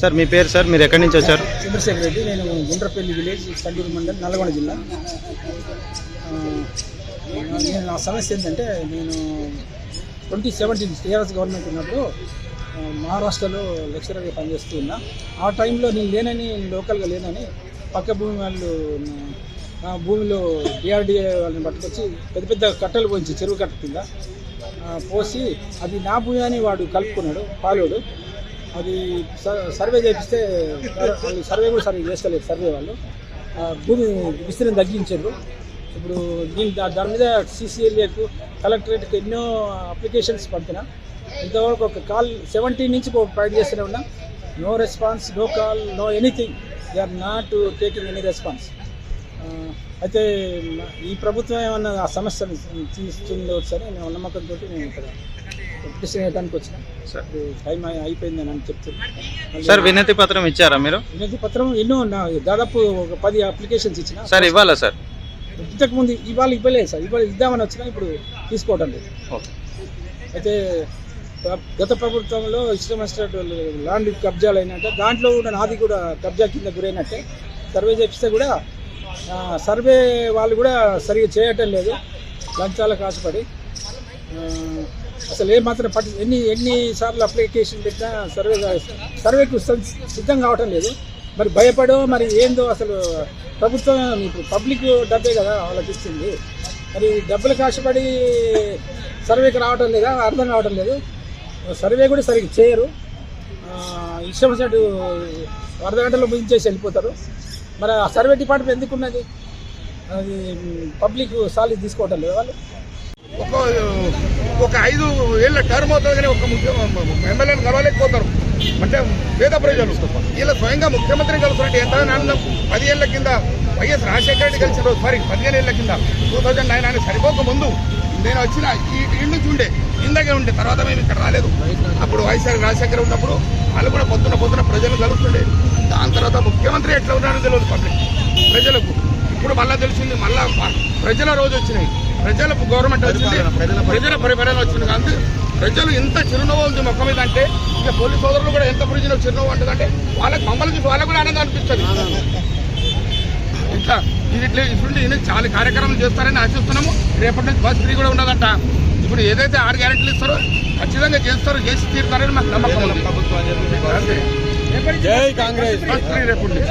Sir మీ పేరు sir? మీరు ఎక్కడి నుంచి వచ్చారు? చంద్రశేఖర్ రెడ్డి. నేను గుండ్రపల్లి విలేజ్ కండూరు మండలం నల్గొండ జిల్లా. నేను నా సమస్య ఏంటంటే నేను ట్వంటీ సెవెంటీన్ టీఆర్ఎస్ గవర్నమెంట్ ఉన్నప్పుడు మహారాష్ట్రలో లెక్చరర్గా పనిచేస్తూ ఉన్నా. ఆ టైంలో నేను లేనని లోకల్గా లేనని పక్క భూమి వాళ్ళు ఆ భూమిలో డిఆర్డిఏ వాళ్ళని పట్టుకొచ్చి పెద్ద పెద్ద కట్టలు పోయించి చెరువు కట్ట కింద పోసి అది నా భూమి అని వాడు కలుపుకున్నాడు పాలోడు. అది సర్వే చేపిస్తే సర్వే కూడా సరిగ్గా చేసుకోలేదు సర్వే వాళ్ళు. భూమి విస్తీర్ణం తగ్గించారు. ఇప్పుడు దీని దాని మీద సీసీఎల్ఏకు కలెక్టరేట్కి ఎన్నో అప్లికేషన్స్ పంపిన. ఇంతవరకు ఒక కాల్ సెవెంటీన్ నుంచి ప్రొవైడ్ చేస్తూనే ఉన్నా. No response no call no anything. They are not taking any response. అయితే ఈ ప్రభుత్వం ఏమన్నా ఆ సమస్యను తీస్తుందో సరే నమ్మకంతో నేను ఇక్కడ పిటిషన్ వేయడానికి వచ్చిన. టైం అయి- అయిపోయిందని అని చెప్తున్నాను సార్ వినతి పత్రం ఇచ్చారా మీరు? వినతి పత్రం ఎన్నో దాదాపు ఒక పది అప్లికేషన్స్ ఇచ్చిన. సార్ ఇవ్వాలా సార్? ఇంతకు ముందు ఇవాళ ఇవ్వలేదు సార్. ఇవాళ ఇద్దామని వచ్చినా ఇప్పుడు తీసుకోవడం లేదు. ఓకే. అయితే గత ప్రభుత్వంలో ఇష్టం వచ్చినట్టు ల్యాండ్ కబ్జాలు అయినట్టే దాంట్లో కూడా నాది కూడా కబ్జా కింద గురైనట్టే. సర్వే చేపిస్తే కూడా సర్వే వాళ్ళు కూడా సరిగ్గా చేయటం లేదు. లంచాలకు ఆశపడి అసలు ఏమాత్రం పట్టి ఎన్ని ఎన్ని సార్లు అప్లికేషన్ పెట్టినా సర్వే సర్వేకు సిద్ధం కావటం లేదు. మరి భయపడో మరి ఏందో అసలు ప్రభుత్వం ఇప్పుడు పబ్లిక్ డబ్బే కదా వాళ్ళకి ఇస్తుంది మరి డబ్బులు కష్టపడి సర్వేకి రావటం లేదా అర్థం కావటం లేదు. సర్వే కూడా సరిగ్గా చేయరు. ఆ, ఇష్టం వచ్చినట్టు అర్ధ గంటలో ముగించేసి వెళ్ళిపోతారు. మరి ఆ సర్వే డిపార్ట్మెంట్ ఎందుకు ఉన్నది? అది పబ్లిక్ సాలి తీసుకోవటం లేదు వాళ్ళు. ఒక ఒక ఐదు ఏళ్ళ టర్మ్ అవుతుంది కానీ ఒక ముఖ్య ఎమ్మెల్యేని కలవలేకపోతారు. అంటే పేద ప్రజలు. వీళ్ళ స్వయంగా ముఖ్యమంత్రిని కలుసుకుంటే ఎంత ఆనందం. పది ఏళ్ళ కింద వైఎస్ రాజశేఖర రెడ్డి కలిసిన రోజు సారీ పదిహేను ఏళ్ళ కింద టూ థౌజండ్ నైన్ అని సరిపోక ముందు నేను వచ్చిన ఈ ఇంటి నుంచి ఉండే కిందకే ఉండే తర్వాత మేము ఇక్కడ రాలేదు. అప్పుడు వైఎస్ఆర్ రాజశేఖర్ ఉన్నప్పుడు వాళ్ళు కూడా పొద్దున పొద్దున ప్రజలు కలుస్తుండే. దాని తర్వాత ముఖ్యమంత్రి ఎట్లా ఉన్నాడో తెలియదు పబ్లిక్ ప్రజలకు. ఇప్పుడు మళ్ళా తెలిసింది మళ్ళా ప్రజల రోజు వచ్చినాయి. ప్రజలకు గవర్నమెంట్ వచ్చింది. ప్రజల పరిపాలన వచ్చింది. కానీ ప్రజలు ఎంత చిరునవ్వు ఉంది ముఖం మీద అంటే ఇక పోలీస్ సోదరులు కూడా ఎంత ప్రజలు చిరునవ్వు ఉంటుందంటే వాళ్ళకి మమ్మల్ని చూసి వాళ్ళకు కూడా ఆనందం అనిపిస్తుంది. ఇట్లా ఇది ఇట్లా ఇటువంటి ఈయన చాలా కార్యక్రమాలు చేస్తారని ఆశిస్తున్నాము. రేపటి నుంచి బస్ ఫ్రీ కూడా ఉన్నదంట. ఇప్పుడు ఏదైతే ఆరు గ్యారెంటీలు ఇస్తారో ఖచ్చితంగా చేస్తారో చేసి తీరుతారని మాకు నమ్మకం ఉంది. ఫ్రీ రేపటి నుంచి.